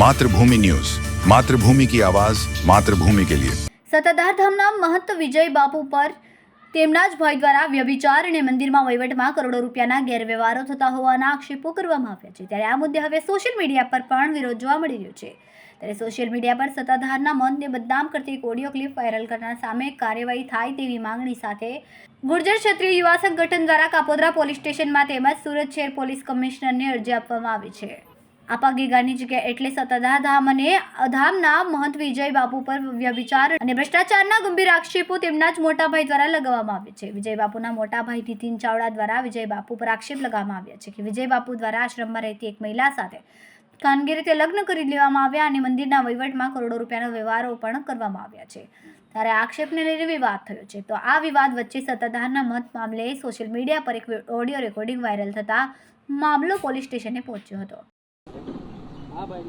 Mathrubhumi news. Mathrubhumi કી આવાજ, માતૃભૂમિ કે લિયે. સતાધાર ધામના મહંત વિજય બાપુ પર તેમના જ ભાઈ દ્વારા વ્યભિચાર અને મંદિરમાં વહીવટમાં કરોડો રૂપિયાના ગેરવ્યવહારો થતા હોવાના આક્ષેપો કરવામાં આવ્યા છે. ત્યારે આ મુદ્દે હવે સોશિયલ મીડિયા પર પણ વિરોધ જોવા મળી રહ્યો છે. ત્યારે સોશિયલ મીડિયા પર સત્તાધારના મનને બદનામ કરતી એક ઓડિયો ક્લિપ વાયરલ કરનાર સામે કાર્યવાહી થાય તેવી માંગણી સાથે ગુર્જર ક્ષત્રિય યુવા સંગઠન દ્વારા કાપોદરા પોલીસ સ્ટેશનમાં તેમજ સુરત શહેર પોલીસ કમિશનરને અરજી આપવામાં આવી છે. આપા ગીગાની જગ્યા એટલે સત્તાધાર ધામ અને અધામના મહંત વિજય બાપુ પર વ્યભિચાર અને ભ્રષ્ટાચારના ગંભીર આક્ષેપો તેમના જ મોટા ભાઈ દ્વારા લગાવવામાં આવે છે. વિજય બાપુના મોટા ભાઈ નીતિન ચાવડા દ્વારા વિજય બાપુ પર આક્ષેપ લગાવવામાં આવ્યા છે કે વિજય બાપુ દ્વારા આશ્રમમાં રહેતી એક મહિલા સાથે ખાનગી રીતે લગ્ન કરી લેવામાં આવ્યા અને મંદિરના વહીવટમાં કરોડો રૂપિયાનો વ્યવહારો પણ કરવામાં આવ્યા છે. ત્યારે આક્ષેપને લઈને વિવાદ થયો છે. તો આ વિવાદ વચ્ચે સત્તાધારના મત મામલે સોશિયલ મીડિયા પર એક ઓડિયો રેકોર્ડિંગ વાયરલ થતા મામલો પોલીસ સ્ટેશને પહોંચ્યો હતો.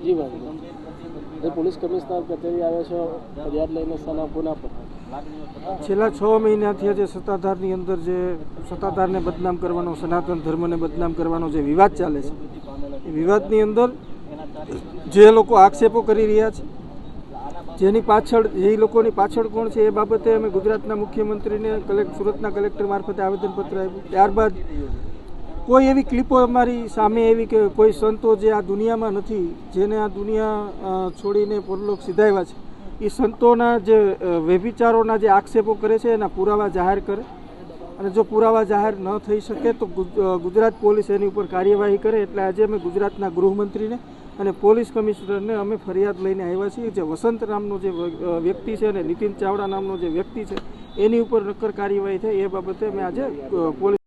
જી એ પોલીસ કમિશનર કચેરી આવ્યા છો, ફરિયાદ લઈને સના પુના પર. છેલ્લા છ મહિનાથી આજે સત્તાધારની અંદર જે સત્તાધારને બદનામ કરવાનો, સનાતન ધર્મને બદનામ કરવાનો જે વિવાદ ચાલે છે, એ વિવાદની અંદર જે લોકો આક્ષેપો કરી રહ્યા છે, જેની પાછળ, જે લોકોની પાછળ કોણ છે એ બાબતે અમે ગુજરાતના મુખ્યમંત્રીને કલેક્ટ સુરતના કલેક્ટર મારફતે આવેદનપત્ર આપ્યું. ત્યારબાદ કોઈ એવી ક્લિપો અમારી સામે એવી કે કોઈ સંતો જે આ દુનિયામાં નથી, જેને આ દુનિયા છોડીને પરલોક સિધાવ્યા છે, એ સંતોના જે વ્યભિચારોના જે આક્ષેપો કરે છે, એના પુરાવા જાહેર કરે. અને જો પુરાવા જાહેર ન થઈ શકે તો ગુજરાત પોલીસ એની ઉપર કાર્યવાહી કરે, એટલે આજે અમે ગુજરાતના ગૃહમંત્રીને અને પોલીસ કમિશનરને અમે ફરિયાદ લઈને આવ્યા છીએ જે વસંત નામનો જે વ્યક્તિ છે અને નીતિન ચાવડા નામનો જે વ્યક્તિ છે, એની ઉપર નક્કર કાર્યવાહી થાય, એ બાબતે અમે આજે પોલીસ